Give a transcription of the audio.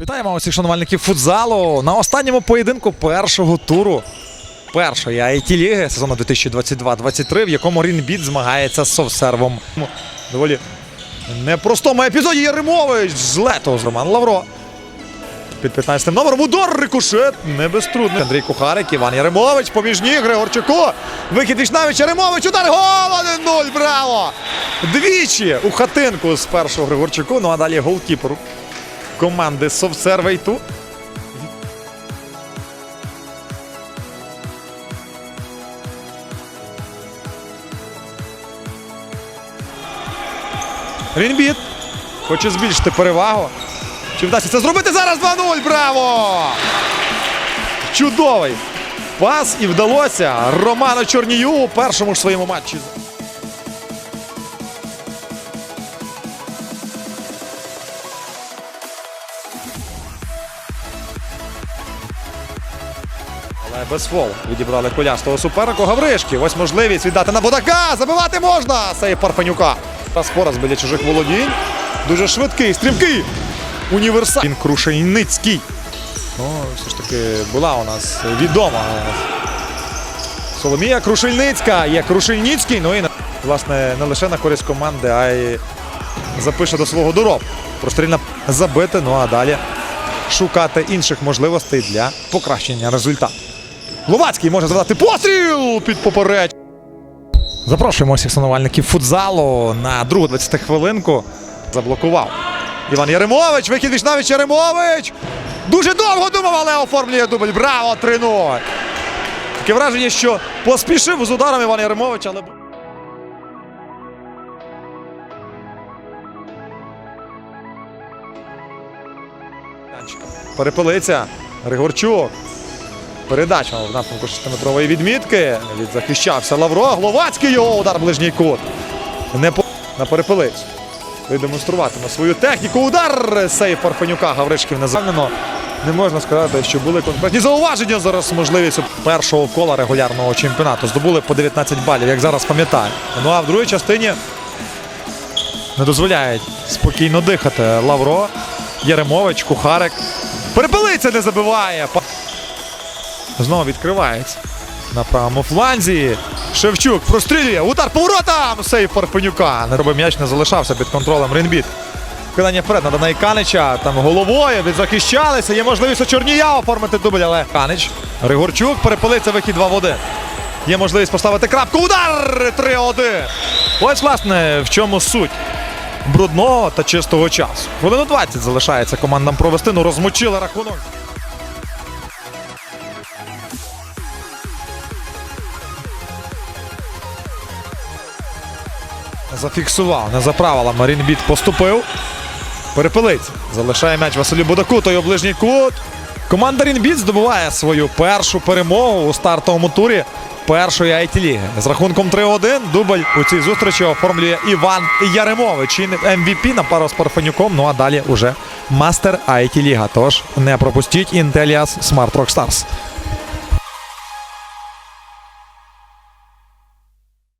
Вітаємо усіх шанувальників футзалу на останньому поєдинку першого туру першої it ліги сезону 2022-23, в якому Рінбіт змагається з совсервом. Доволі непростому епізоді Яремович з лето з Роман Лавро. Під 15 номером удар рикошет. Не без трудних. Андрій Кухарик, Іван Яремович, поміж ніг Григорчуку. Вихід Вічнавич, Яремович, удар, гол 1-0, браво! Двічі у хатинку з першого Григорчуку, ну а далі голкіперу команди Совсервейту. Рінбіт хоче збільшити перевагу. Чи вдасться це зробити зараз 2-0? Браво! Чудовий пас і вдалося Роману Чорнію у першому ж своєму матчі. Але без фол відібрали колястого супернику Гавришки. Ось можливість віддати на Будака. Забивати можна! Сейв Парфенюка. Спораз біля чужих володінь. Дуже швидкий, стрімкий. Універсал. Він Крушельницький. Ну, все ж таки була у нас відома. Соломія Крушельницька. Є Крушельницький. Ну і власне не лише на користь команди, а й запише до свого доробку. Прострільно забити. Ну а далі шукати інших можливостей для покращення результату. Ловацький може задати постріл під попереч. Запрошуємо всіх шанувальників футзалу на другу 20 хвилинку. Заблокував. Іван Яремович, вихід Вічнавич Яремович. Дуже довго думав, але оформлює дубль. Браво! 3-0. Таке враження, що поспішив з ударом Іван Яремович, але. Перепилиться. Григорчук. Передача в напрямку 6-метрової відмітки. Відзахищався Лавро. Гловацький його удар ближній кут. Не по... на перепилицю. Демонструватиме свою техніку. Удар сейф Парфенюка Гавришків не завнено. Не можна сказати, що були конкретні зауваження. Зараз можливість першого кола регулярного чемпіонату. Здобули по 19 балів, як зараз пам'ятаю. Ну а в другій частині не дозволяють спокійно дихати. Лавро, Яремович, Кухарик. Перепилиця не забиває. Знову відкривається. На правому фланзі. Шевчук прострілює. Удар по воротам! Сейв Парфенюка. Не робив м'яч, не залишався під контролем Ренбіт. Кидання вперед на Данай Канича. Там головою відзахищалися. Є можливість у Чорнія оформити дубль, але Канич. Григорчук перепилиться вихід 2 в 1. Є можливість поставити крапку. Удар! 3-1. Ось, власне, в чому суть брудного та чистого часу. Хвилину 20 залишається командам провести. Ну розмочили рахунок. Зафіксував, не за правилами. Рінбіт поступив. Перепилиться. Залишає м'яч Василю Будаку, той ближній кут. Команда Рінбіт здобуває свою першу перемогу у стартовому турі першої it ліги З рахунком 3-1 дубль у цій зустрічі оформлює Іван Яремович. І MVP на пару з Парфенюком. Ну а далі уже мастер it ліга Тож не пропустіть Intellias Smart Rock Stars.